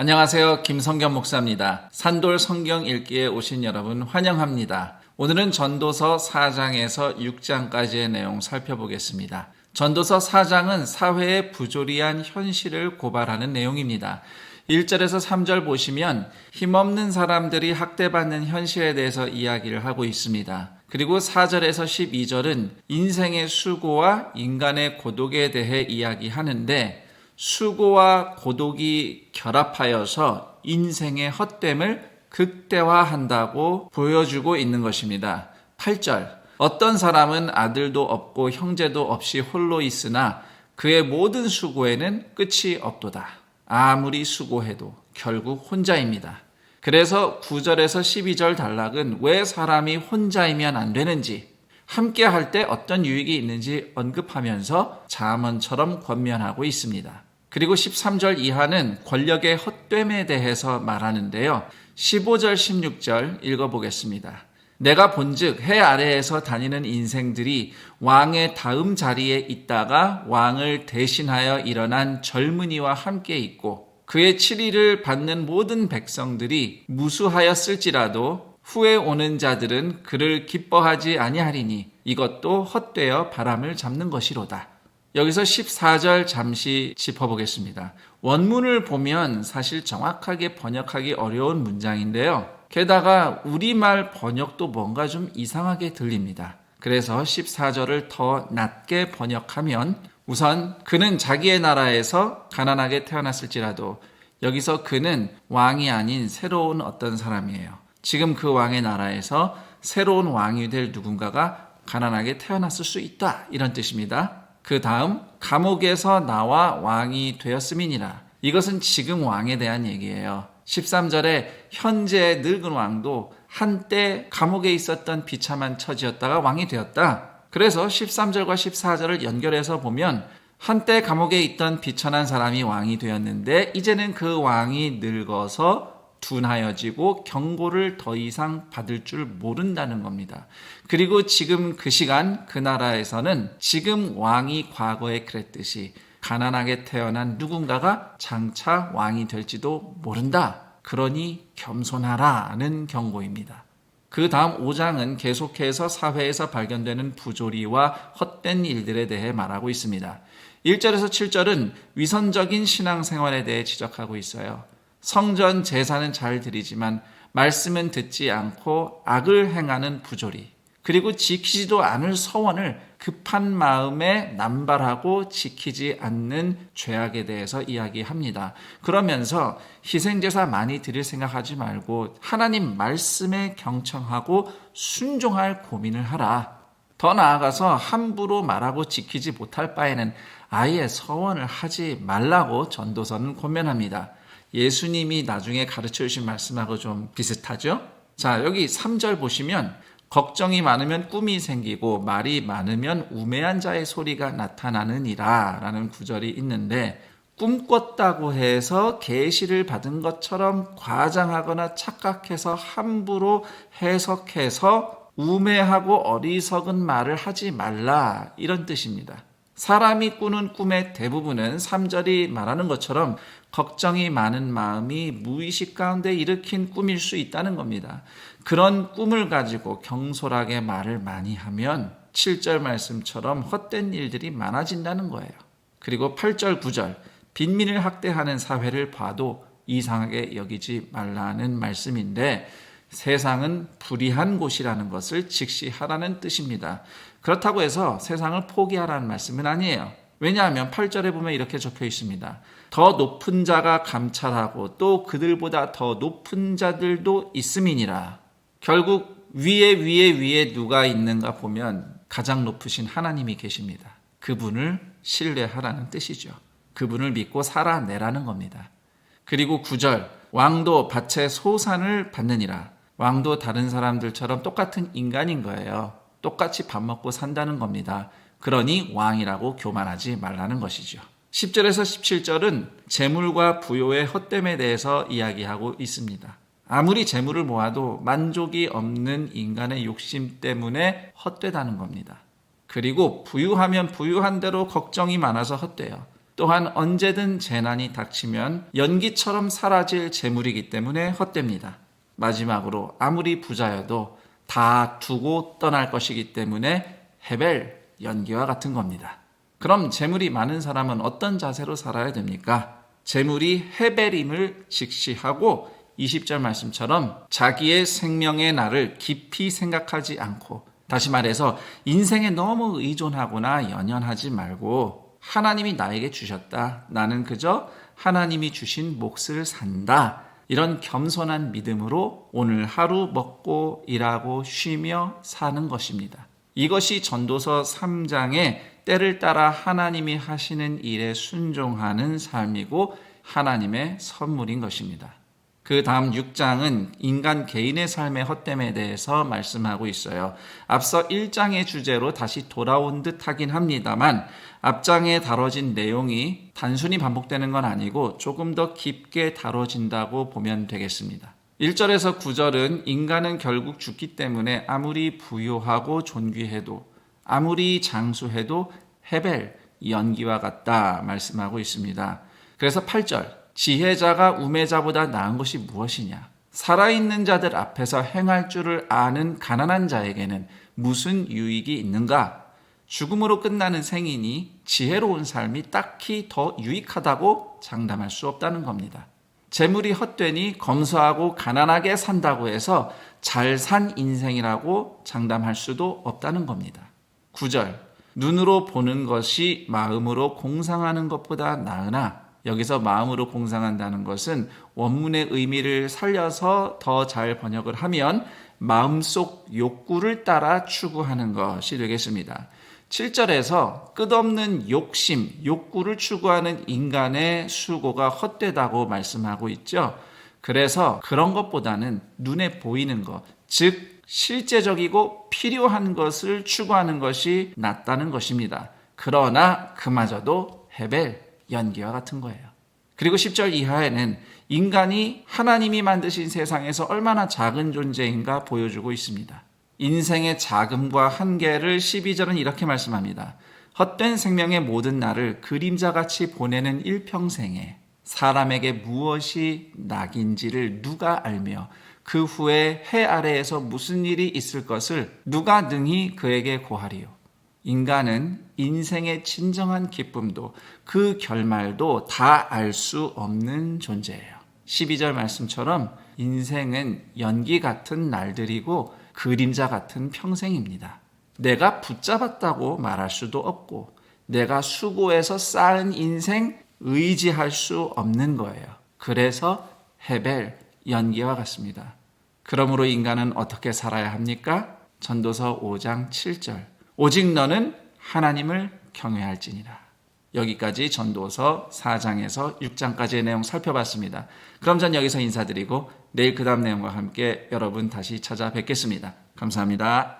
안녕하세요. 김성겸 목사입니다. 산돌 성경 읽기에 오신 여러분 환영합니다. 오늘은 전도서 4장에서 6장까지의 내용 살펴보겠습니다. 전도서 4장은 사회의 부조리한 현실을 고발하는 내용입니다. 1절에서 3절 보시면 힘없는 사람들이 학대받는 현실에 대해서 이야기를 하고 있습니다. 그리고 4절에서 12절은 인생의 수고와 인간의 고독에 대해 이야기하는데 수고와 고독이 결합하여서 인생의 헛됨을 극대화한다고 보여주고 있는 것입니다. 8절. 어떤 사람은 아들도 없고 형제도 없이 홀로 있으나 그의 모든 수고에는 끝이 없도다. 아무리 수고해도 결국 혼자입니다. 그래서 9절에서 12절 단락은 왜 사람이 혼자이면 안 되는지, 함께 할 때 어떤 유익이 있는지 언급하면서 자문처럼 권면하고 있습니다. 그리고 13절 이하는 권력의 헛됨에 대해서 말하는데요. 15절, 16절 읽어보겠습니다. 내가 본즉 해 아래에서 다니는 인생들이 왕의 다음 자리에 있다가 왕을 대신하여 일어난 젊은이와 함께 있고 그의 치리를 받는 모든 백성들이 무수하였을지라도 후에 오는 자들은 그를 기뻐하지 아니하리니 이것도 헛되어 바람을 잡는 것이로다. 여기서 14절 잠시 짚어보겠습니다. 원문을 보면 사실 정확하게 번역하기 어려운 문장인데요. 게다가 우리말 번역도 뭔가 좀 이상하게 들립니다. 그래서 14절을 더 낮게 번역하면 우선 그는 자기의 나라에서 가난하게 태어났을지라도 여기서 그는 왕이 아닌 새로운 어떤 사람이에요. 지금 그 왕의 나라에서 새로운 왕이 될 누군가가 가난하게 태어났을 수 있다. 이런 뜻입니다. 그 다음 감옥에서 나와 왕이 되었음이니라. 이것은 지금 왕에 대한 얘기예요. 13절에 현재 늙은 왕도 한때 감옥에 있었던 비참한 처지였다가 왕이 되었다. 그래서 13절과 14절을 연결해서 보면 한때 감옥에 있던 비천한 사람이 왕이 되었는데 이제는 그 왕이 늙어서 둔하여지고 경고를 더 이상 받을 줄 모른다는 겁니다. 그리고 지금 그 시간 그 나라에서는 지금 왕이 과거에 그랬듯이 가난하게 태어난 누군가가 장차 왕이 될지도 모른다. 그러니 겸손하라는 경고입니다. 그 다음 5장은 계속해서 사회에서 발견되는 부조리와 헛된 일들에 대해 말하고 있습니다. 1절에서 7절은 위선적인 신앙생활에 대해 지적하고 있어요. 성전 제사는 잘 드리지만 말씀은 듣지 않고 악을 행하는 부조리. 그리고 지키지도 않을 서원을 급한 마음에 남발하고 지키지 않는 죄악에 대해서 이야기합니다. 그러면서 희생제사 많이 드릴 생각하지 말고 하나님 말씀에 경청하고 순종할 고민을 하라. 더 나아가서 함부로 말하고 지키지 못할 바에는 아예 서원을 하지 말라고 전도서는 권면합니다. 예수님이 나중에 가르쳐 주신 말씀하고 좀 비슷하죠? 자, 여기 3절 보시면 걱정이 많으면 꿈이 생기고 말이 많으면 우매한 자의 소리가 나타나느니라 라는 구절이 있는데 꿈꿨다고 해서 계시를 받은 것처럼 과장하거나 착각해서 함부로 해석해서 우매하고 어리석은 말을 하지 말라 이런 뜻입니다. 사람이 꾸는 꿈의 대부분은 3절이 말하는 것처럼 걱정이 많은 마음이 무의식 가운데 일으킨 꿈일 수 있다는 겁니다. 그런 꿈을 가지고 경솔하게 말을 많이 하면 7절 말씀처럼 헛된 일들이 많아진다는 거예요. 그리고 8절, 9절, 빈민을 학대하는 사회를 봐도 이상하게 여기지 말라는 말씀인데 세상은 불의한 곳이라는 것을 직시하라는 뜻입니다. 그렇다고 해서 세상을 포기하라는 말씀은 아니에요. 왜냐하면 8절에 보면 이렇게 적혀 있습니다. 더 높은 자가 감찰하고 또 그들보다 더 높은 자들도 있음이니라. 결국 위에 위에 위에 누가 있는가 보면 가장 높으신 하나님이 계십니다. 그분을 신뢰하라는 뜻이죠. 그분을 믿고 살아내라는 겁니다. 그리고 9절 왕도 밭의 소산을 받느니라. 왕도 다른 사람들처럼 똑같은 인간인 거예요. 똑같이 밥 먹고 산다는 겁니다. 그러니 왕이라고 교만하지 말라는 것이죠. 10절에서 17절은 재물과 부요의 헛됨에 대해서 이야기하고 있습니다. 아무리 재물을 모아도 만족이 없는 인간의 욕심 때문에 헛되다는 겁니다. 그리고 부유하면 부유한 대로 걱정이 많아서 헛돼요. 또한 언제든 재난이 닥치면 연기처럼 사라질 재물이기 때문에 헛됩니다. 마지막으로 아무리 부자여도 다 두고 떠날 것이기 때문에 헤벨 연기와 같은 겁니다. 그럼 재물이 많은 사람은 어떤 자세로 살아야 됩니까? 재물이 헤벨임을 직시하고 20절 말씀처럼 자기의 생명의 날을 깊이 생각하지 않고 다시 말해서 인생에 너무 의존하거나 연연하지 말고 하나님이 나에게 주셨다. 나는 그저 하나님이 주신 몫을 산다. 이런 겸손한 믿음으로 오늘 하루 먹고 일하고 쉬며 사는 것입니다. 이것이 전도서 3장의 때를 따라 하나님이 하시는 일에 순종하는 삶이고 하나님의 선물인 것입니다. 그 다음 6장은 인간 개인의 삶의 헛됨에 대해서 말씀하고 있어요. 앞서 1장의 주제로 다시 돌아온 듯 하긴 합니다만 앞장에 다뤄진 내용이 단순히 반복되는 건 아니고 조금 더 깊게 다뤄진다고 보면 되겠습니다. 1절에서 9절은 인간은 결국 죽기 때문에 아무리 부유하고 존귀해도 아무리 장수해도 헤벨 연기와 같다 말씀하고 있습니다. 그래서 8절 지혜자가 우매자보다 나은 것이 무엇이냐? 살아있는 자들 앞에서 행할 줄을 아는 가난한 자에게는 무슨 유익이 있는가? 죽음으로 끝나는 생이니 지혜로운 삶이 딱히 더 유익하다고 장담할 수 없다는 겁니다. 재물이 헛되니 검소하고 가난하게 산다고 해서 잘 산 인생이라고 장담할 수도 없다는 겁니다. 9절. 눈으로 보는 것이 마음으로 공상하는 것보다 나으나 여기서 마음으로 공상한다는 것은 원문의 의미를 살려서 더 잘 번역을 하면 마음속 욕구를 따라 추구하는 것이 되겠습니다. 7절에서 끝없는 욕심, 욕구를 추구하는 인간의 수고가 헛되다고 말씀하고 있죠. 그래서 그런 것보다는 눈에 보이는 것, 즉, 실제적이고 필요한 것을 추구하는 것이 낫다는 것입니다. 그러나 그마저도 헤벨, 연기와 같은 거예요. 그리고 10절 이하에는 인간이 하나님이 만드신 세상에서 얼마나 작은 존재인가 보여주고 있습니다. 인생의 자금과 한계를 12절은 이렇게 말씀합니다. 헛된 생명의 모든 날을 그림자같이 보내는 일평생에 사람에게 무엇이 낙인지를 누가 알며 그 후에 해 아래에서 무슨 일이 있을 것을 누가 능히 그에게 고하리요. 인간은 인생의 진정한 기쁨도 그 결말도 다 알 수 없는 존재예요. 12절 말씀처럼 인생은 연기 같은 날들이고 그림자 같은 평생입니다. 내가 붙잡았다고 말할 수도 없고 내가 수고해서 쌓은 인생 의지할 수 없는 거예요. 그래서 헤벨 연기와 같습니다. 그러므로 인간은 어떻게 살아야 합니까? 전도서 5장 7절. 오직 너는 하나님을 경외할지니라. 여기까지 전도서 4장에서 6장까지의 내용 살펴봤습니다. 그럼 전 여기서 인사드리고 내일 그 다음 내용과 함께 여러분 다시 찾아뵙겠습니다. 감사합니다.